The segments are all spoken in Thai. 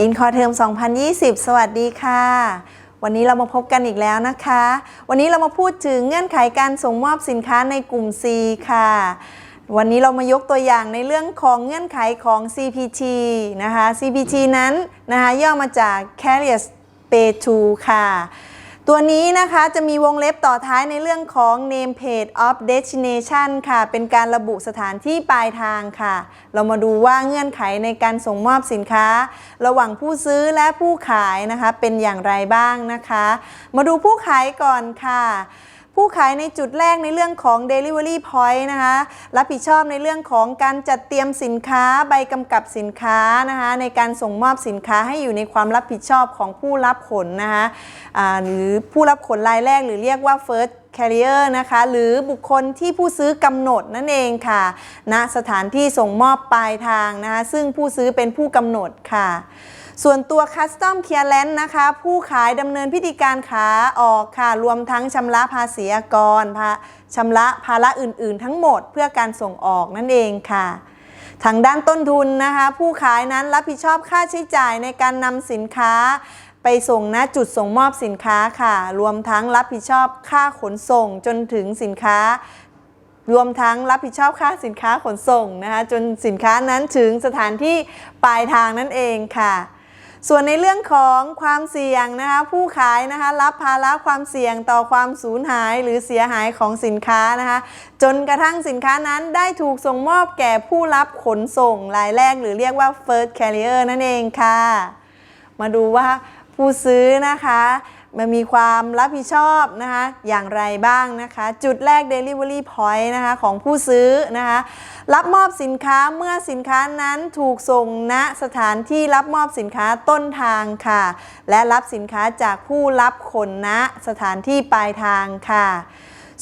อินคอเทอม 2020 สวัสดีค่ะ วันนี้เรามาพบกันอีกแล้วนะคะ วันนี้เรามาพูดถึงเงื่อนไขการส่งมอบสินค้าในกลุ่ม C ค่ะ วันนี้เรามายกตัวอย่างในเรื่องของเงื่อนไขของ CPT นะคะ CPT นั้นนะคะย่อมาจาก Carrier Pay to ค่ะ ตัวนี้นะคะจะมีวงเล็บต่อท้ายในเรื่องของ name page of destination ค่ะ เป็นการระบุสถานที่ปลายทางค่ะ เรามาดูว่าเงื่อนไขในการส่งมอบสินค้า ระหว่างผู้ซื้อและผู้ขายนะคะ เป็นอย่างไรบ้างนะคะ มาดูผู้ขายก่อนค่ะ ผู้ขายในจุดแรกในเรื่องของ Delivery Point นะคะรับผิดชอบในเรื่องของการจัดเตรียมสินค้าใบกำกับสินค้านะคะในการส่งมอบสินค้าให้อยู่ในความรับผิดชอบของผู้รับขนนะคะะหรือผู้รับขนรายแรกหรือเรียกว่า first carrier นะคะหรือบุคคลที่ผู้ซื้อกำหนดนั่นเองค่ะณสถานที่ส่งมอบปลายทางนะคะซึ่งผู้ซื้อเป็นผู้กำหนดค่ะส่วนตัว Custom Clearance นะคะ ผู้ขายดำเนินพิธีการขาออกค่ะ รวมทั้งชำระภาษีอากรชำระภาระอื่น ๆ ทั้งหมดเพื่อการส่งออกนั่นเองค่ะ ทางด้านต้นทุนนะคะ ผู้ขายนั้นรับผิดชอบค่าใช้จ่ายในการนำสินค้า ไปส่งณจุดส่งมอบสินค้าค่ะ รวมทั้งรับผิดชอบค่าขนส่งจนถึงสินค้ารวมทั้งรับผิดชอบค่าสินค้าขนส่งนะคะจนสินค้านั้นถึงสถานที่ปลายทางนั่นเองค่ะ ส่วนในเรื่องของความเสี่ยงนะคะผู้ขายนะคะรับภาระความเสี่ยงต่อความสูญหายหรือเสียหายของสินค้านะคะจนกระทั่งสินค้านั้นได้ถูกส่งมอบแก่ผู้รับขนส่งรายแรก หรือเรียกว่า first carrier นั่นเองค่ะ มาดูว่า ผู้ซื้อนะคะมันมีความรับผิดชอบนะคะอย่างไรบ้างนะคะ จุดแรก Delivery Point นะคะของผู้ซื้อนะคะรับมอบสินค้าเมื่อสินค้านั้นถูกส่งณสถานที่รับมอบสินค้าต้นทางค่ะ และรับสินค้าจากผู้รับขนณสถานที่ปลายทางค่ะ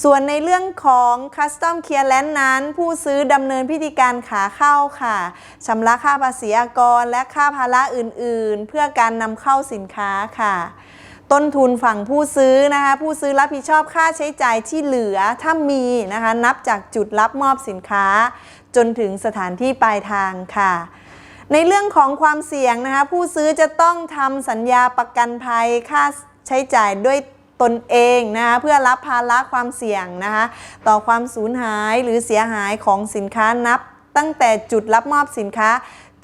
ส่วนในเรื่องของ Custom Clearance นั้น ผู้ซื้อดำเนินพิธีการขาเข้าค่ะชำระค่าภาษีอากรและค่าภาระอื่นๆ เพื่อการนำเข้าสินค้าค่ะ ต้นทุนฝั่งผู้ซื้อนะคะ ผู้ซื้อรับผิดชอบค่าใช้จ่ายที่เหลือถ้ามีนะคะ นับจากจุดรับมอบสินค้า จนถึงสถานที่ปลายทางค่ะในเรื่องของความเสี่ยงนะคะผู้ซื้อจะต้องทำสัญญาประกันภัยค่าใช้จ่ายด้วย ตนเองนะคะเพื่อรับภาระความเสี่ยงนะคะต่อความสูญหายหรือเสียหายของสินค้านับ ตั้งแต่จุดรับมอบสินค้า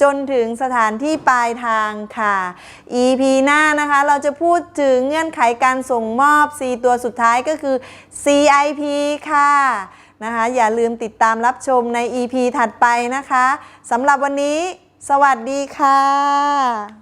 จนถึงสถานที่ปลายทางค่ะ EP หน้านะคะเราจะพูดถึงเงื่อนไขการส่งมอบ C ตัวสุดท้ายก็คือ CIP ค่ะนะคะอย่าลืมติดตามรับชมใน EP ถัดไปนะคะสำหรับวันนี้ สวัสดีค่ะ